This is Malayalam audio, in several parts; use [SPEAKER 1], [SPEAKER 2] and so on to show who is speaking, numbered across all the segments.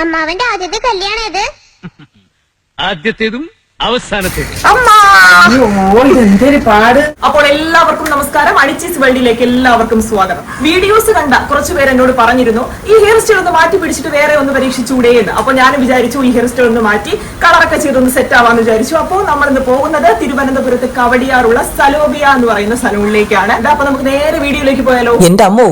[SPEAKER 1] അമ്മാവന്റെ ആദ്യത്തെ കല്യാണം
[SPEAKER 2] ആദ്യത്തേതും
[SPEAKER 3] പാട്. അപ്പോൾ എല്ലാവർക്കും നമസ്കാരം. അണിച്ചീസ് വേൾഡിലേക്ക് എല്ലാവർക്കും സ്വാഗതം. വീഡിയോസ് കണ്ട കുറച്ചു പേര് എന്നോട് പറഞ്ഞിരുന്നു ഈ ഹെയർ സ്റ്റൈൽ ഒന്ന് മാറ്റി പിടിച്ചിട്ട് വേറെ ഒന്ന് പരീക്ഷിച്ചുകൂടെ എന്ന്. അപ്പോൾ ഞാൻ വിചാരിച്ചു ഈ ഹെയർ സ്റ്റൈൽ ഒന്ന് മാറ്റി കളറൊക്കെ ചെയ്തൊന്ന് സെറ്റ് ആവാന്ന് വിചാരിച്ചു. അപ്പോൾ നമ്മൾ ഇന്ന് പോകുന്നത് തിരുവനന്തപുരത്ത് കവടിയാറുള്ള സലോബിയ എന്ന് പറയുന്ന സലൂണിലേക്കാണ്. അപ്പൊ നമുക്ക് നേരെ വീഡിയോയിലേക്ക് പോയാലോ?
[SPEAKER 4] എന്റെ അമ്മോ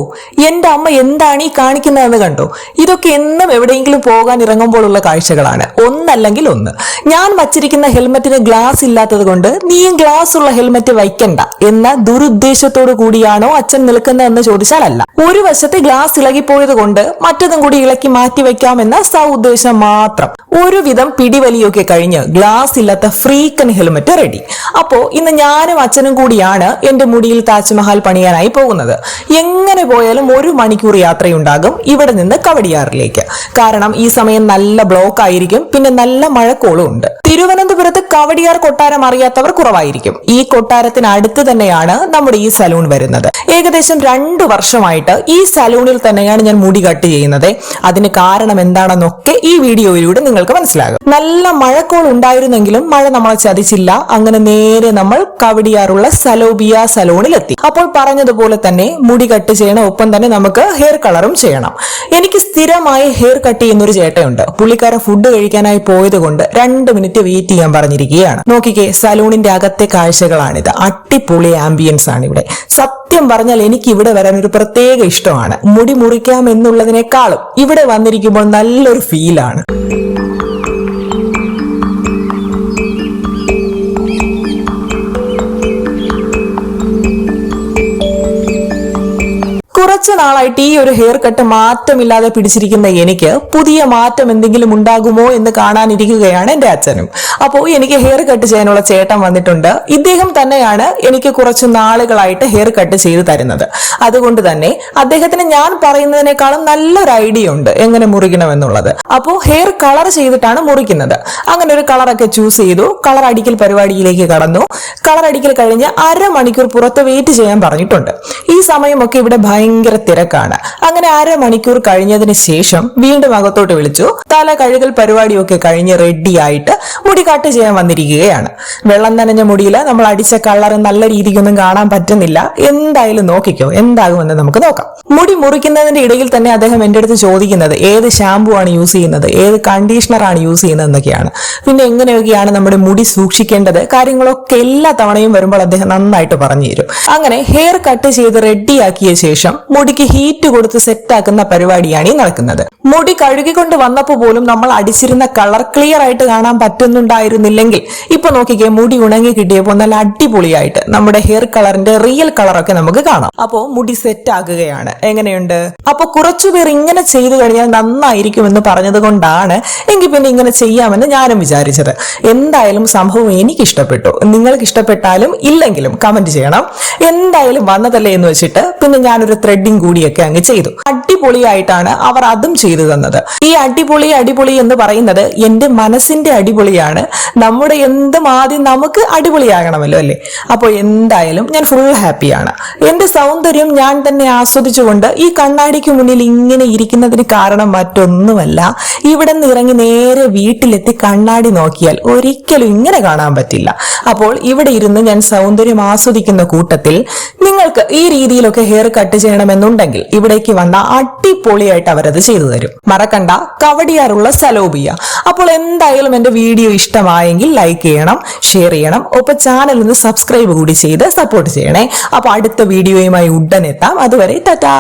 [SPEAKER 4] എന്റെ അമ്മ എന്താണ് ഈ കാണിക്കുന്നതെന്ന് കണ്ടോ? ഇതൊക്കെ എന്നും എവിടെയെങ്കിലും പോകാൻ ഇറങ്ങുമ്പോഴുള്ള കാഴ്ചകളാണ്. ഒന്നല്ലെങ്കിൽ ഒന്ന്. ഞാൻ വച്ചിരിക്കുന്ന ഹെൽമറ്റിന് ഗ്ലാസ് ഇല്ലാത്തത് കൊണ്ട് നീയും ഗ്ലാസ് ഉള്ള ഹെൽമെറ്റ് വയ്ക്കണ്ട എന്ന ദുരുദ്ദേശത്തോടു കൂടിയാണോ അച്ഛൻ നിൽക്കുന്നതെന്ന് ചോദിച്ചാലല്ല. ഒരു വശത്തെ ഗ്ലാസ് ഇളകിപ്പോയത് കൊണ്ട് മറ്റതും കൂടി ഇളക്കി മാറ്റി വെക്കാമെന്ന സൗദ്ദേശം മാത്രം. ഒരുവിധം പിടിവലിയൊക്കെ കഴിഞ്ഞ് ഗ്ലാസ് ഇല്ലാത്ത ഫ്രീക്കൻ ഹെൽമെറ്റ് റെഡി അപ്പോ ഇന്ന് ഞാനും അച്ഛനും കൂടിയാണ് എന്റെ മുടിയിൽ താജ്മഹൽ പണിയാനായി പോകുന്നത്. എങ്ങനെ പോയാലും ഒരു മണിക്കൂർ യാത്രയുണ്ടാകും ഇവിടെ നിന്ന് കവടിയാറിലേക്ക്. കാരണം ഈ സമയം നല്ല ബ്ലോക്ക് ആയിരിക്കും പിന്നെ നല്ല മഴക്കോളും ഉണ്ട്. തിരുവനന്തപുരത്ത് കവടിയാർ കൊട്ടാരം അറിയാത്തവർ കുറവായിരിക്കും. ഈ കൊട്ടാരത്തിന് അടുത്ത് തന്നെയാണ് നമ്മുടെ ഈ സലൂൺ വരുന്നത്. ഏകദേശം രണ്ടു വർഷമായിട്ട് ഈ സലൂണിൽ തന്നെയാണ് ഞാൻ മുടി കട്ട് ചെയ്യുന്നത്. അതിന് കാരണം എന്താണെന്നൊക്കെ ഈ വീഡിയോയിലൂടെ നിങ്ങൾക്ക് മനസ്സിലാകും. നല്ല മഴക്കോൾ ഉണ്ടായിരുന്നെങ്കിലും മഴ നമ്മളെ ചതിച്ചില്ല. അങ്ങനെ നേരെ നമ്മൾ കവടിയാറുള്ള സലോബിയ സലൂണിലെത്തി. അപ്പോൾ പറഞ്ഞതുപോലെ തന്നെ മുടി കട്ട് ചെയ്യണം. ഒപ്പം തന്നെ നമുക്ക് ഹെയർ കളറും ചെയ്യണം. എനിക്ക് സ്ഥിരമായി ഹെയർ കട്ട് ചെയ്യുന്ന ഒരു ചേട്ടയുണ്ട്. പുള്ളിക്കാരെ ഫുഡ് കഴിക്കാനായി പോയത് കൊണ്ട് രണ്ട് മിനിറ്റ് വെയിറ്റ് ചെയ്യാൻ പറഞ്ഞിരിക്കുകയാണ്. നോക്കിക്കേ സലൂണിന്റെ അകത്തെ കാഴ്ചകളാണിത്. അട്ടിപ്പൊളി ആംബിയൻസ് ആണ് ഇവിടെ. സത്യം പറഞ്ഞാൽ എനിക്ക് ഇവിടെ വരാൻ ഒരു പ്രത്യേക ഇഷ്ടമാണ്. മുടി മുറിക്കാം എന്നുള്ളതിനേക്കാളും ഇവിടെ വന്നിരിക്കുമ്പോൾ നല്ലൊരു ഫീലാണ് കുറച്ചു നാളായിട്ട് ഈ ഒരു ഹെയർ കട്ട് മാറ്റമില്ലാതെ പിടിച്ചിരിക്കുന്ന എനിക്ക് പുതിയ മാറ്റം എന്തെങ്കിലും ഉണ്ടാകുമോ എന്ന് കാണാനിരിക്കുകയാണ് എന്റെ അച്ഛനും. അപ്പോൾ എനിക്ക് ഹെയർ കട്ട് ചെയ്യാനുള്ള ചേട്ടൻ വന്നിട്ടുണ്ട്. ഇദ്ദേഹം തന്നെയാണ് എനിക്ക് കുറച്ച് നാളുകളായിട്ട് ഹെയർ കട്ട് ചെയ്തു തരുന്നത്. അതുകൊണ്ട് തന്നെ അദ്ദേഹത്തിന് ഞാൻ പറയുന്നതിനേക്കാളും നല്ലൊരു ഐഡിയ ഉണ്ട് എങ്ങനെ മുറിക്കണം എന്നുള്ളത് അപ്പോൾ ഹെയർ കളർ ചെയ്തിട്ടാണ് മുറിക്കുന്നത്. അങ്ങനെ ഒരു കളറൊക്കെ ചൂസ് ചെയ്തു. കളർ അടിക്കൽ പരിപാടിയിലേക്ക് കടന്നു. കളർ അടിക്കൽ കഴിഞ്ഞ് അരമണിക്കൂർ പുറത്ത് വെയിറ്റ് ചെയ്യാൻ പറഞ്ഞിട്ടുണ്ട്. ഈ സമയമൊക്കെ ഇവിടെ ഭയങ്കര തിരക്കാണ്. അങ്ങനെ അര മണിക്കൂർ കഴിഞ്ഞതിന് ശേഷം വീണ്ടും അകത്തോട്ട് വിളിച്ചു. തല കഴുകൽ പരിപാടിയൊക്കെ കഴിഞ്ഞ് റെഡി ആയിട്ട് മുടി കട്ട് ചെയ്യാൻ വന്നിരിക്കുകയാണ്. വെള്ളം നനഞ്ഞ മുടിയിൽ നമ്മൾ അടിച്ച കളർ നല്ല രീതിക്കൊന്നും കാണാൻ പറ്റുന്നില്ല. എന്തായാലും നോക്കിക്കോ എന്താകുമെന്ന് നമുക്ക് നോക്കാം. മുടി മുറിക്കുന്നതിന്റെ ഇടയിൽ തന്നെ അദ്ദേഹം എന്റെ അടുത്ത് ചോദിക്കുന്നത് ഏത് ഷാമ്പു ആണ് യൂസ് ചെയ്യുന്നത് ഏത് കണ്ടീഷണർ ആണ് യൂസ് ചെയ്യുന്നത് എന്നൊക്കെയാണ്. പിന്നെ എങ്ങനെയൊക്കെയാണ് നമ്മുടെ മുടി സൂക്ഷിക്കേണ്ടത്? കാര്യങ്ങളൊക്കെ എല്ലാ തവണയും വരുമ്പോൾ അദ്ദേഹം നന്നായിട്ട് പറഞ്ഞു തരും. അങ്ങനെ ഹെയർ കട്ട് ചെയ്ത് റെഡിയാക്കിയ ശേഷം മുടിക്ക് ഹീറ്റ് കൊടുത്ത് സെറ്റാക്കുന്ന പരിപാടിയാണ് ഈ നടക്കുന്നത്. മുടി കഴുകിക്കൊണ്ട് വന്നപ്പോൾ പോലും നമ്മൾ അടിച്ചിരുന്ന കളർ ക്ലിയർ ആയിട്ട് കാണാൻ പറ്റുന്നുണ്ടായിരുന്നില്ലെങ്കിൽ ഇപ്പൊ നോക്കിക്കേ മുടി ഉണങ്ങി കിട്ടിയപ്പോൾ നല്ല അടിപൊളിയായിട്ട് നമ്മുടെ ഹെയർ കളറിന്റെ റിയൽ കളറൊക്കെ നമുക്ക് കാണാം. അപ്പോ മുടി സെറ്റ് ആകുകയാണ്. എങ്ങനെയുണ്ട്? അപ്പൊ കുറച്ചുപേർ ഇങ്ങനെ ചെയ്തു കഴിഞ്ഞാൽ നന്നായിരിക്കും എന്ന് പറഞ്ഞത് കൊണ്ടാണ് എങ്കിൽ പിന്നെ ഇങ്ങനെ ചെയ്യാമെന്ന് ഞാനും വിചാരിച്ചത്. എന്തായാലും സംഭവം എനിക്ക് ഇഷ്ടപ്പെട്ടു നിങ്ങൾക്ക് ഇഷ്ടപ്പെട്ടാലും ഇല്ലെങ്കിലും കമന്റ് ചെയ്യണം. എന്തായാലും വന്നതല്ലേ എന്ന് വെച്ചിട്ട് പിന്നെ ഞാനൊരു ത്രെഡിങ് കൂടിയൊക്കെ അങ്ങ് ചെയ്തു. അടിപൊളിയായിട്ടാണ് അവർ അതും ചെയ്തു തന്നത്. ഈ അടിപൊളി അടിപൊളി എന്ന് പറയുന്നത് എന്റെ മനസ്സിന്റെ അടിപൊളിയാണ്. നമ്മുടെ എന്തും ആദ്യം നമുക്ക് അടിപൊളിയാകണമല്ലോ അല്ലേ? അപ്പോൾ എന്തായാലും ഞാൻ ഫുൾ ഹാപ്പിയാണ് എന്റെ സൗന്ദര്യം ഞാൻ തന്നെ ആസ്വദിച്ചുകൊണ്ട് ഈ കണ്ണാടിക്ക് മുന്നിൽ ഇങ്ങനെ ഇരിക്കുന്നതിന് കാരണം മറ്റൊന്നുമല്ല ഇവിടെ നിന്ന് ഇറങ്ങി നേരെ വീട്ടിലെത്തി കണ്ണാടി നോക്കിയാൽ ഒരിക്കലും ഇങ്ങനെ കാണാൻ പറ്റില്ല. അപ്പോൾ ഇവിടെ ഇരുന്ന് ഞാൻ സൗന്ദര്യം ആസ്വദിക്കുന്ന കൂട്ടത്തിൽ നിങ്ങൾക്ക് ഈ രീതിയിലൊക്കെ ഹെയർ കട്ട് ചെയ്യണമെന്നുണ്ടെങ്കിൽ ഇവിടേക്ക് വന്ന അടിപൊളിയായിട്ട് അവരത് ചെയ്തു തരും. മറക്കണ്ട കവടിയാറുള്ള സലോബിയ. അപ്പോൾ എന്തായാലും എന്റെ വീഡിയോ ഇഷ്ടമായെങ്കിൽ ലൈക്ക് ചെയ്യണം ഷെയർ ചെയ്യണം. ഒപ്പം ചാനൽ ഒന്ന് സബ്സ്ക്രൈബ് കൂടി ചെയ്ത് സപ്പോർട്ട് ചെയ്യണേ. അപ്പൊ അടുത്ത വീഡിയോയുമായി ഉടനെത്താം. അതുവരെ ടാറ്റാ.